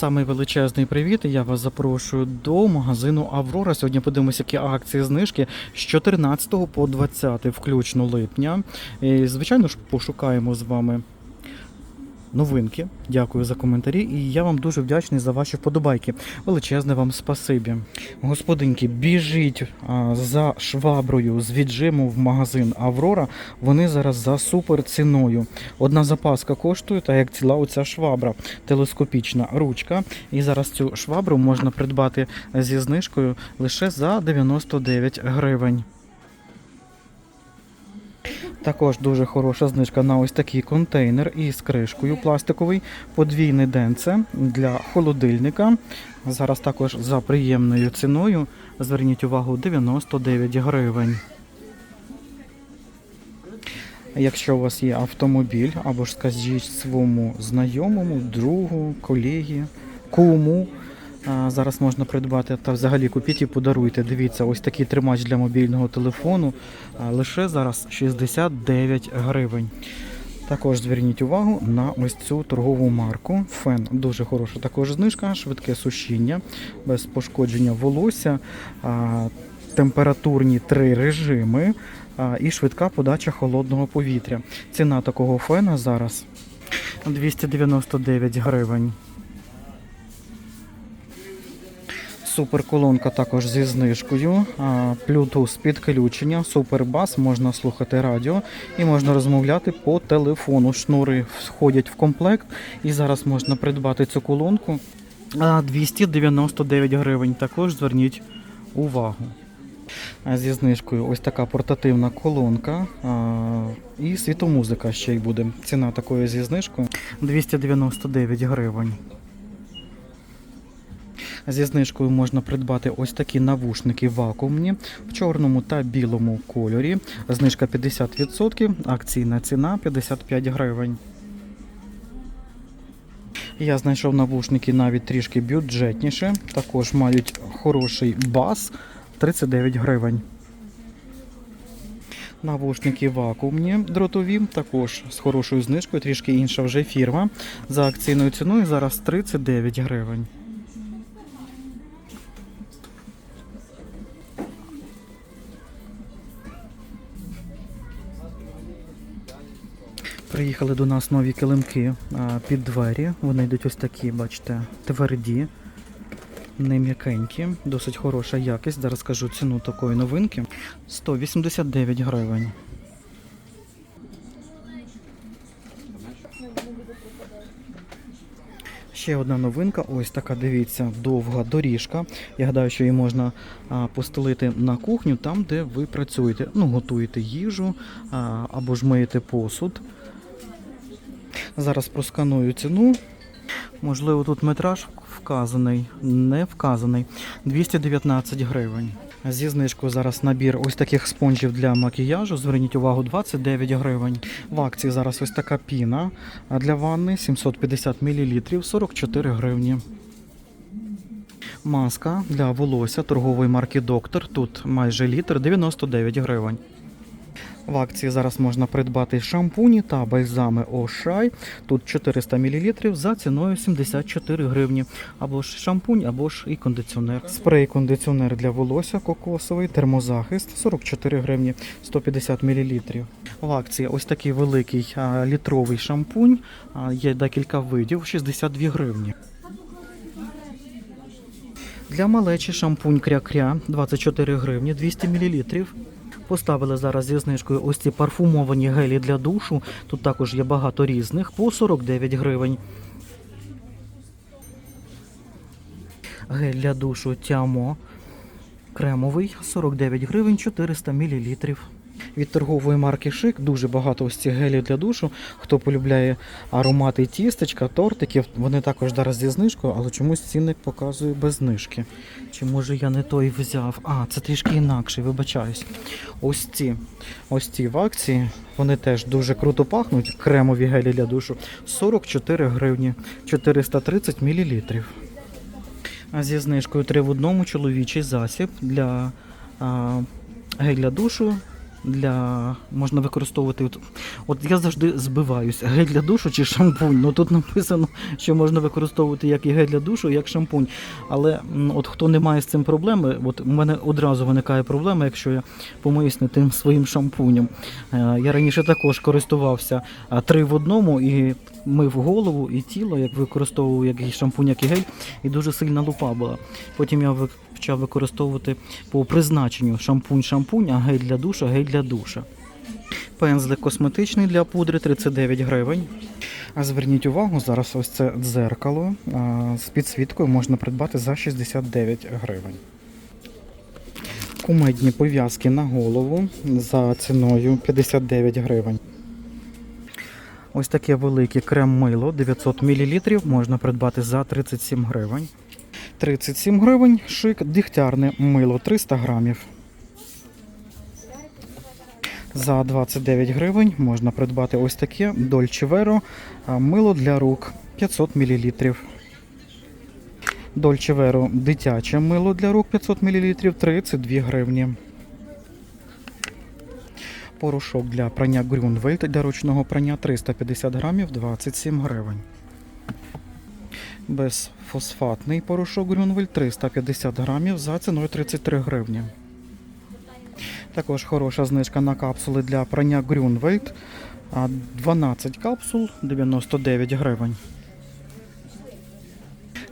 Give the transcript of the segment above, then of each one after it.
Самий величезний привіт. Я вас запрошую до магазину Аврора. Сьогодні подивимося, які акції знижки з 14 по 20 включно липня. І, звичайно ж, пошукаємо з вами новинки. Дякую за коментарі. І я вам дуже вдячний за ваші вподобайки. Величезне вам спасибі. Господинки, біжіть за шваброю з віджиму в магазин Аврора. Вони зараз за супер ціною. Одна запаска коштує, та як ціла оця швабра, телескопічна ручка. І зараз цю швабру можна придбати зі знижкою лише за 99 гривень. Також дуже хороша знижка на ось такий контейнер із кришкою пластиковий, подвійне денце для холодильника. Зараз також за приємною ціною. Зверніть увагу 99 гривень. Якщо у вас є автомобіль, або ж скажіть своєму знайомому, другу, колегі, куму. Зараз можна придбати та взагалі купіть і подаруйте. Дивіться, ось такий тримач для мобільного телефону. Лише зараз 69 гривень. Також зверніть увагу на ось цю торгову марку. Фен дуже хороша також знижка, швидке сушіння, без пошкодження волосся, температурні три режими і швидка подача холодного повітря. Ціна такого фена зараз 299 гривень. Суперколонка також зі знижкою, Bluetooth підключення, супербас, можна слухати радіо і можна розмовляти по телефону. Шнури входять в комплект, і зараз можна придбати цю колонку. 299 гривень. Також зверніть увагу. Зі знижкою ось така портативна колонка а, і світомузика ще й буде. Ціна такої зі знижкою 299 гривень. Зі знижкою можна придбати ось такі навушники вакуумні в чорному та білому кольорі. Знижка 50%, акційна ціна 55 гривень. Я знайшов навушники навіть трішки бюджетніше. Також мають хороший бас 39 гривень. Навушники вакуумні дротові, також з хорошою знижкою, трішки інша вже фірма. За акційною ціною зараз 39 гривень. Приїхали до нас нові килимки під двері. Вони йдуть ось такі, бачите, тверді, не м'якенькі, досить хороша якість. Зараз скажу ціну такої новинки. 189 гривень. Ще одна новинка, ось така, дивіться, довга доріжка. Я гадаю, що її можна постелити на кухню там, де ви працюєте. Ну, готуєте їжу або ж миєте посуд. Зараз просканую ціну. Можливо, тут метраж вказаний, не вказаний. 219 гривень. Зі знижкою зараз набір ось таких спонжів для макіяжу. Зверніть увагу, 29 гривень. В акції зараз ось така піна для ванни 750 мл, 44 гривні. Маска для волосся торгової марки Доктор. Тут майже літр 99 гривень. В акції зараз можна придбати шампуні та бальзами Ошай. Тут 400 мл за ціною 74 гривні. Або ж шампунь, або ж і кондиціонер. Спрей-кондиціонер для волосся кокосовий, термозахист 44 гривні 150 мл. В акції ось такий великий літровий шампунь. Є декілька видів 62 гривні. Для малечі шампунь кря-кря 24 гривні 200 мл. Поставили зараз зі знижкою ось ці парфумовані гелі для душу. Тут також є багато різних по 49 гривень. Гель для душу Тямо кремовий 49 гривень 400 мл. Від торгової марки Шик дуже багато ось цих гелів для душу. Хто полюбляє аромати тістечка, тортиків, вони також зараз зі знижкою, але чомусь цінник показує без знижки. Чи може я не той взяв? А, це трішки інакше, вибачаюсь. Ось ці, ось ці в акції, вони теж дуже круто пахнуть. Кремові гелі для душу 44 гривні 430 мл. А зі знижкою 3 в одному чоловічий засіб для а, гель для душу для можна використовувати. От, от я завжди збиваюсь, гель для душу чи шампунь. Ну тут написано, що можна використовувати як і гель для душу, як шампунь. Але от хто не має з цим проблеми, от у мене одразу виникає проблема, якщо я помиюсь не тим своїм шампунем. Е, Я раніше також користувався три в одному і мив голову і тіло, як використовував як і шампунь, як і гель, і дуже сильна лупа була. Потім я почав використовувати по призначенню шампунь-шампунь, а гель для душа, гель для душа. Пензлик косметичний для пудри 39 гривень. А зверніть увагу, зараз ось це дзеркало з підсвіткою можна придбати за 69 гривень. Кумедні пов'язки на голову за ціною 59 гривень. Ось таке велике крем-мило 900 мл можна придбати за 37 гривень. 37 гривень шик дігтярне мило 300 грамів. За 29 гривень можна придбати ось таке Dolce Vero мило для рук 500 мл. Dolce Vero дитяче мило для рук 500 мл 32 гривні. Порошок для прання Grünwald для ручного прання 350 грамів 27 гривень. Безфосфатний порошок Grünwald 350 грамів за ціною 33 гривні. Також хороша знижка на капсули для прання Grünwald. 12 капсул 99 гривень.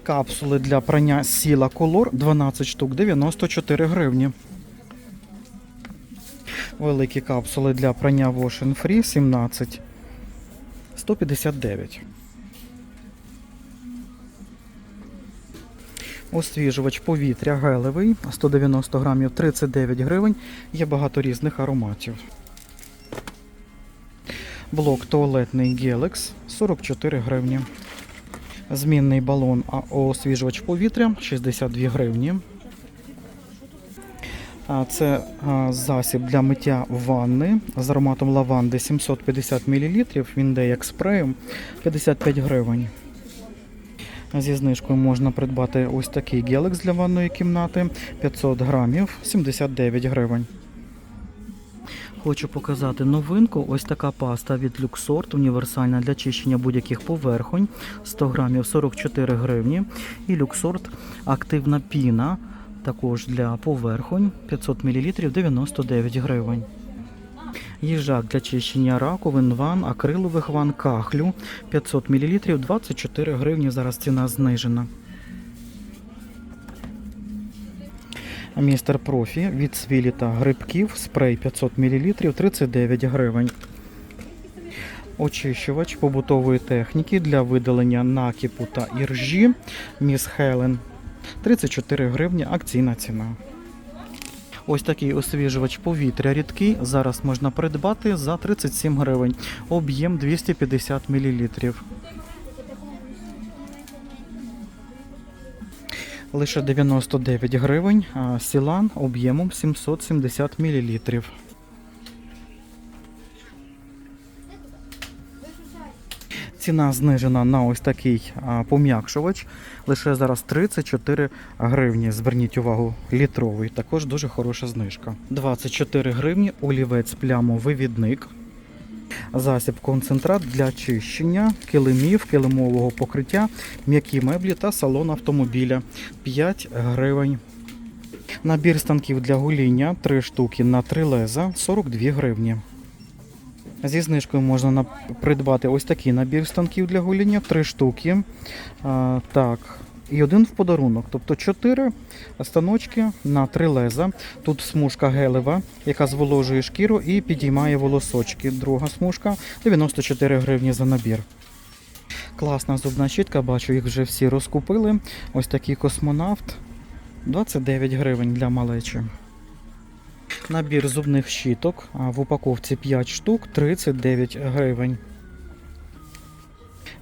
Капсули для прання Сіла Color 12 штук 94 гривні. Великі капсули для прання Wash and Free 17 159. Освіжувач повітря гелевий 190 грамів 39 гривень. Є багато різних ароматів. Блок туалетний Gelex 44 гривні. Змінний балон освіжувач повітря 62 гривні. Це засіб для миття ванни з ароматом лаванди 750 мл. Він йде як спреєм 55 гривень. Зі знижкою можна придбати ось такий гелекс для ванної кімнати 500 грамів 79 гривень. Хочу показати новинку. Ось така паста від Luxort, універсальна для чищення будь-яких поверхонь. 100 грамів 44 гривні. І Luxort активна піна, також для поверхонь 500 мл 99 гривень. Їжак для чищення раковин, ван, акрилових ван, кахлю 500 мл 24 гривні. Зараз ціна знижена. Містер Профі від свілі та грибків спрей 500 мл 39 гривень. Очищувач побутової техніки для видалення накипу та іржі Міс Хелен 34 гривні акційна ціна. Ось такий освіжувач повітря рідкий. Зараз можна придбати за 37 гривень. Об'єм 250 мл. Лише 99 гривень, а сілан об'ємом 770 мл. Ціна знижена на ось такий пом'якшувач. Лише зараз 34 гривні. Зверніть увагу, літровий. Також дуже хороша знижка. 24 гривні олівець плямовивідник. Засіб концентрат для чищення килимів, килимового покриття, м'які меблі та салон автомобіля 5 гривень. Набір станків для гуління 3 штуки на 3 леза 42 гривні. Зі знижкою можна на- придбати ось такий набір станків для гуління 3 штуки. А, так. І один в подарунок, тобто 4 станочки на 3 леза. Тут смужка гелева, яка зволожує шкіру і підіймає волосочки. Друга смужка 94 гривні за набір. Класна зубна щітка, бачу, їх вже всі розкупили. Ось такий космонавт 29 гривень для малечі. Набір зубних щіток в упаковці 5 штук 39 гривень.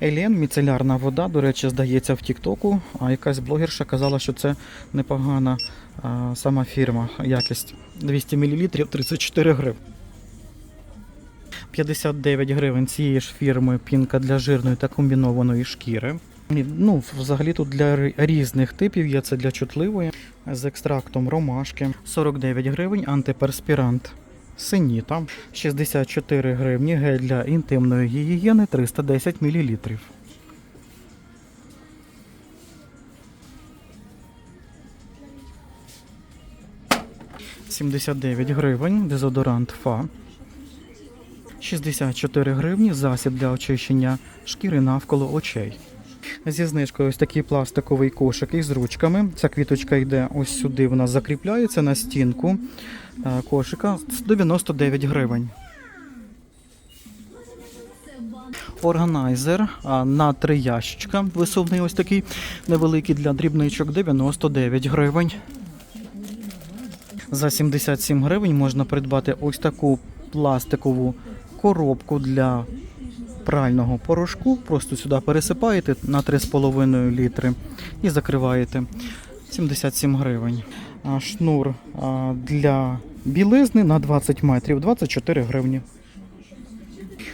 Елен, міцелярна вода, до речі, здається в Тіктоку. А якась блогерша казала, що це непогана а, сама фірма, якість 200 мл 34 гривень. 59 гривень цієї ж фірми пінка для жирної та комбінованої шкіри. Ну, взагалі тут для різних типів є це для чутливої з екстрактом ромашки. 49 гривень антиперспірант. Синіта 64 гривні, гель для інтимної гігієни 310 мл. 79 гривень, дезодорант ФА. 64 гривні засіб для очищення шкіри навколо очей. Зі знижкою ось такий пластиковий кошик із ручками. Ця квіточка йде ось сюди, вона закріпляється на стінку е, кошика 99 гривень. Органайзер на три ящичка. Висувний ось такий невеликий для дрібничок 99 гривень. За 77 гривень можна придбати ось таку пластикову коробку для прального порошку. Просто сюди пересипаєте на 3,5 літри і закриваєте. 77 гривень. Шнур для білизни на 20 метрів 24 гривні.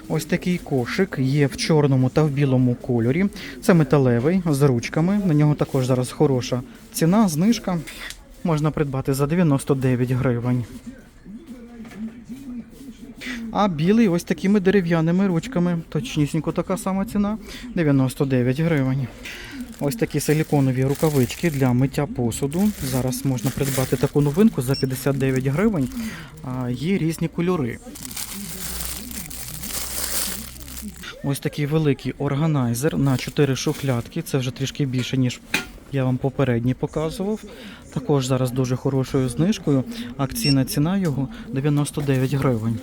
Ось такий кошик є в чорному та в білому кольорі. Це металевий з ручками. На нього також зараз хороша ціна, знижка. Можна придбати за 99 гривень. А білий ось такими дерев'яними ручками. Точнісінько така сама ціна 99 гривень. Ось такі силіконові рукавички для миття посуду. Зараз можна придбати таку новинку за 59 гривень. Є різні кольори. Ось такий великий органайзер на 4 шухлядки. Це вже трішки більше, ніж я вам попередній показував. Також зараз дуже хорошою знижкою. Акційна ціна його 99 гривень.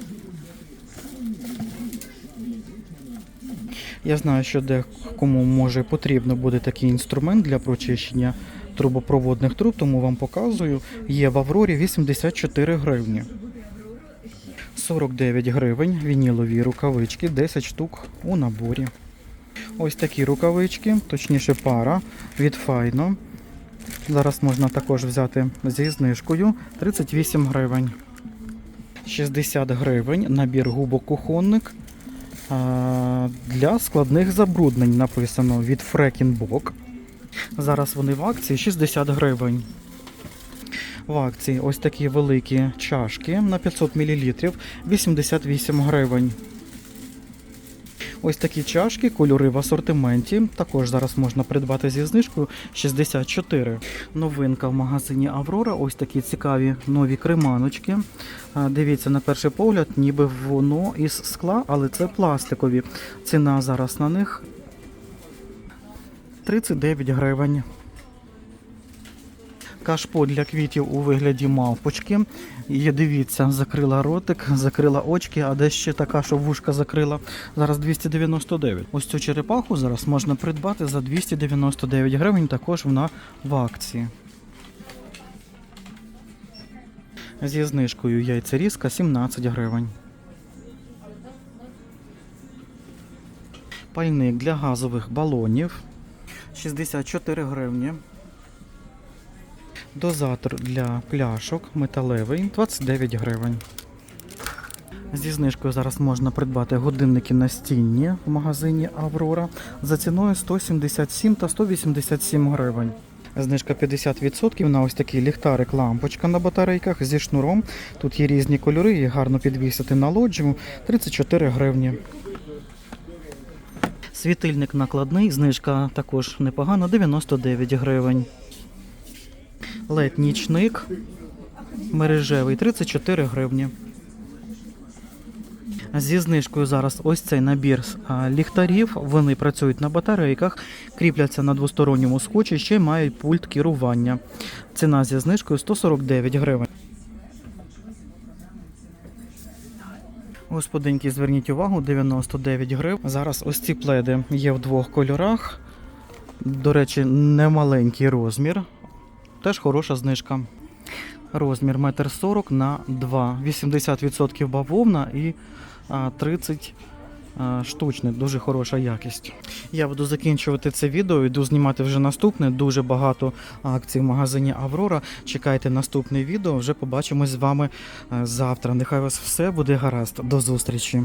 Я знаю, що декому може потрібно буде такий інструмент для прочищення трубопроводних труб, тому вам показую. Є в Аврорі 84 гривні. 49 гривень, вінілові рукавички, 10 штук у наборі. Ось такі рукавички, точніше пара від Файно. Зараз можна також взяти зі знижкою 38 гривень. 60 гривень набір губок кухонник для складних забруднень написано від Фрекінбок. Зараз вони в акції 60 гривень. В акції ось такі великі чашки на 500 мл 88 гривень. Ось такі чашки, кольори в асортименті. Також зараз можна придбати зі знижкою 64. Новинка в магазині Аврора. Ось такі цікаві нові креманочки. Дивіться, на перший погляд, ніби воно із скла, але це пластикові. Ціна зараз на них 39 гривень. Кашпо для квітів у вигляді мавпочки. Є, дивіться, закрила ротик, закрила очки, а де ще така, що вушка закрила. Зараз 299. Ось цю черепаху зараз можна придбати за 299 гривень. Також вона в акції. Зі знижкою яйцерізка 17 гривень. Пальник для газових балонів 64 гривні. Дозатор для пляшок металевий 29 гривень. Зі знижкою зараз можна придбати годинники настінні в магазині Аврора за ціною 177 та 187 гривень. Знижка 50% на ось такий ліхтарик лампочка на батарейках зі шнуром. Тут є різні кольори, їх гарно підвісити на лоджію 34 гривні. Світильник накладний, знижка також непогана 99 гривень. Лед нічник мережевий 34 гривні. Зі знижкою зараз ось цей набір ліхтарів. Вони працюють на батарейках, кріпляться на двосторонньому скотчі, ще й мають пульт керування. Ціна зі знижкою 149 гривень. Господинки, зверніть увагу, 99 гривень. Зараз ось ці пледи є в двох кольорах. До речі, немаленький розмір. Теж хороша знижка. Розмір 1,40 на 2. 80% бавовна і 30 а, штучне. Дуже хороша якість. Я буду закінчувати це відео, йду знімати вже наступне. Дуже багато акцій в магазині Аврора. Чекайте наступне відео. Вже побачимось з вами е, завтра. Нехай вас все буде гаразд. До зустрічі.